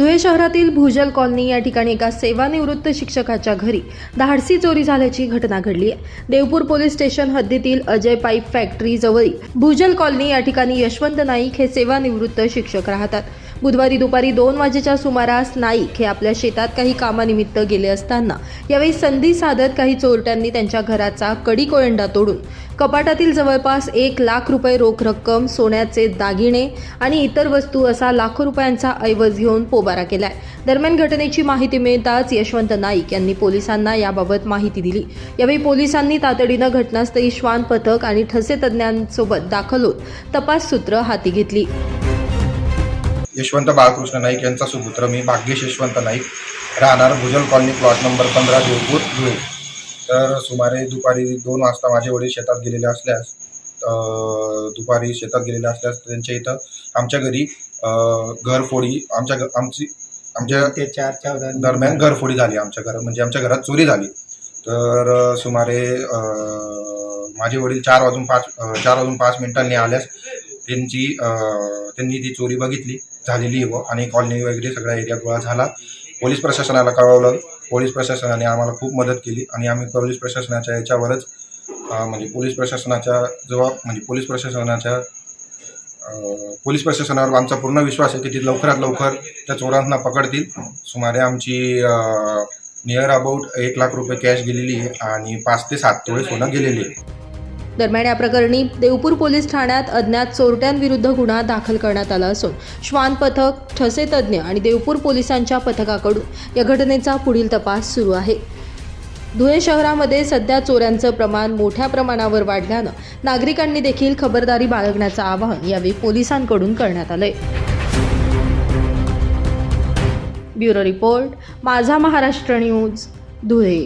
धुळे शहरातील भूजल कॉलनी या ठिकाणी एका सेवानिवृत्त शिक्षकाच्या घरी धाडसी चोरी झाल्याची घटना घडली आहे. देवपूर पोलीस स्टेशन हद्दीतील अजय पाईप फॅक्टरी जवळील भूजल कॉलनी या ठिकाणी यशवंत नाईक हे सेवानिवृत्त शिक्षक राहतात. बुधवारी दुपारी दोन वाजेच्या सुमारास नाईक हे आपल्या शेतात काही कामानिमित्त गेले असताना यावेळी संधी साधत काही चोरट्यांनी त्यांच्या घराचा कडी कोयंडा तोडून कपाटातील जवळपास एक लाख रुपये रोख रक्कम सोन्याचे दागिने आणि इतर वस्तू असा लाखो रुपयांचा ऐवज घेऊन पोबारा केलाय. दरम्यान घटनेची माहिती मिळताच यशवंत नाईक यांनी पोलिसांना याबाबत माहिती दिली. यावेळी पोलिसांनी तातडीनं घटनास्थळी श्वान पथक आणि ठसे तज्ज्ञांसोबत दाखल होत तपास सूत्र हाती घेतली. यशवंत बाळकृष्ण नाईक यांचा सुपुत्र. मी भाग्येश यशवंत नाईक राहणार भुजल कॉलनी प्लॉट नंबर पंधरा देवपूर धुळे. तर सुमारे दुपारी दोन वाजता माझे वडील शेतात गेलेले असल्यास दुपारी शेतात गेलेले असल्यास त्यांच्या इथं आमच्या घरी घरफोडी आमच्या आमची आमच्या ते चार चौदा दरम्यान घरफोडी झाली आमच्या घरात. म्हणजे आमच्या घरात चोरी झाली. तर सुमारे माझे वडील चार वाजून पाच चार वाजून पाच मिनिटांनी आल्यास त्यांची त्यांनी ती चोरी बघितली. झालेली व आणि कॉलनी वगैरे सगळा एरिया गोळा झाला. पोलीस प्रशासनाला कळवलं. पोलीस प्रशासनाने आम्हाला खूप मदत केली आणि आम्ही पोलीस प्रशासनाच्या याच्यावरच म्हणजे पोलीस प्रशासनाच्या जबाब म्हणजे पोलीस प्रशासनाच्या पोलीस प्रशासनावर आमचा पूर्ण विश्वास आहे की ते लवकरात लवकर त्या चोरांना पकडतील. सुमारे आमची नियर अबाउट एक लाख रुपये कॅश गेलेली आहे आणि पाच ते सात तोळे सोनं गेलेली आहे. दरम्यान या प्रकरणी देवपूर पोलीस ठाण्यात अज्ञात चोरट्यांविरुद्ध गुन्हा दाखल करण्यात आला असून श्वान पथक ठसे तज्ज्ञ आणि देवपूर पोलिसांच्या पथकाकडून या घटनेचा पुढील तपास सुरू आहे. धुळे शहरामध्ये सध्या चोऱ्यांचं प्रमाण मोठ्या प्रमाणावर वाढल्यानं नागरिकांनी देखील खबरदारी बाळगण्याचं आवाहन यावेळी पोलिसांकडून करण्यात आलंय. ब्युरो रिपोर्ट माझा महाराष्ट्र न्यूज धुळे.